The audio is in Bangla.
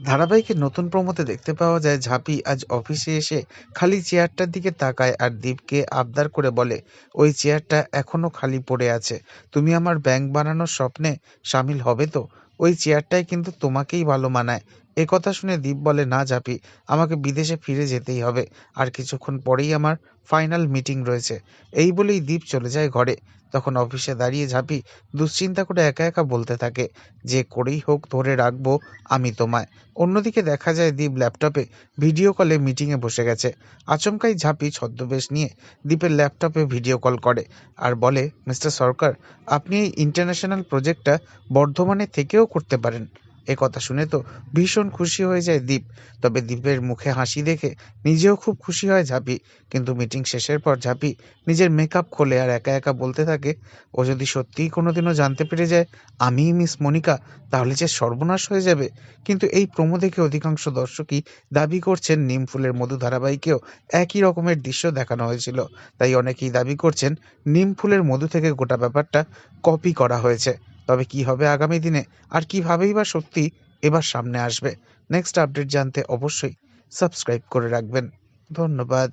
ধারাবাহিকের নতুন প্রোমোতে দেখতে পাওয়া যায়, ঝাঁপি আজ অফিসে এসে খালি চেয়ারটার দিকে তাকায় আর দীপকে আবদার করে বলে, ওই চেয়ারটা এখনও খালি পড়ে আছে। তুমি আমার ব্যাংক বানানোর স্বপ্নে সামিল হবে তো? ওই চেয়ারটাই কিন্তু তোমাকেই ভালো মানায়। এ কথা শুনে দীপ বলে, না ঝাঁপি আমাকে বিদেশে ফিরে যেতেই হবে। আর কিছুক্ষণ পরেই আমার ফাইনাল মিটিং রয়েছে। এই বলেই দীপ চলে যায় ঘরে। তখন অফিসে দাঁড়িয়ে ঝাঁপি দুশ্চিন্তা করে একা একা বলতে থাকে, যে করেই হোক ধরে রাখব আমি তোমায়। অন্যদিকে দেখা যায় দীপ ল্যাপটপে ভিডিও কলে মিটিংয়ে বসে গেছে। আচমকাই ঝাঁপি ছদ্মবেশ নিয়ে দীপের ল্যাপটপে ভিডিও কল করে আর বলে, মিস্টার সরকার, আপনি এই ইন্টারন্যাশনাল প্রজেক্টটা বর্ধমানে থেকেও করতে পারেন। এ কথা শুনে তো ভীষণ খুশি হয়ে যায় দীপ। তবে দীপের মুখে হাসি দেখে নিজেও খুব খুশি হয় ঝাঁপি। কিন্তু মিটিং শেষের পর ঝাঁপি নিজের মেকআপ খোলে আর একা একা বলতে থাকে, ও যদি সত্যিই কোনোদিনও জানতে পেরে যায় আমিই মিস মনিকা, তাহলে যে সর্বনাশ হয়ে যাবে। কিন্তু এই প্রোমো দেখে অধিকাংশ দর্শকই দাবি করছেন নিম ফুলের মধু ধারাবাহিকেও একই রকমের দৃশ্য দেখানো হয়েছিল। তাই অনেকেই দাবি করছেন নিম ফুলের মধু থেকে গোটা ব্যাপারটা কপি করা হয়েছে। তবে কি হবে আগামী দিনে? আর কিভাবেই বা সত্যি এবার সামনে আসবে? নেক্সট আপডেট জানতে অবশ্যই সাবস্ক্রাইব করে রাখবেন। ধন্যবাদ।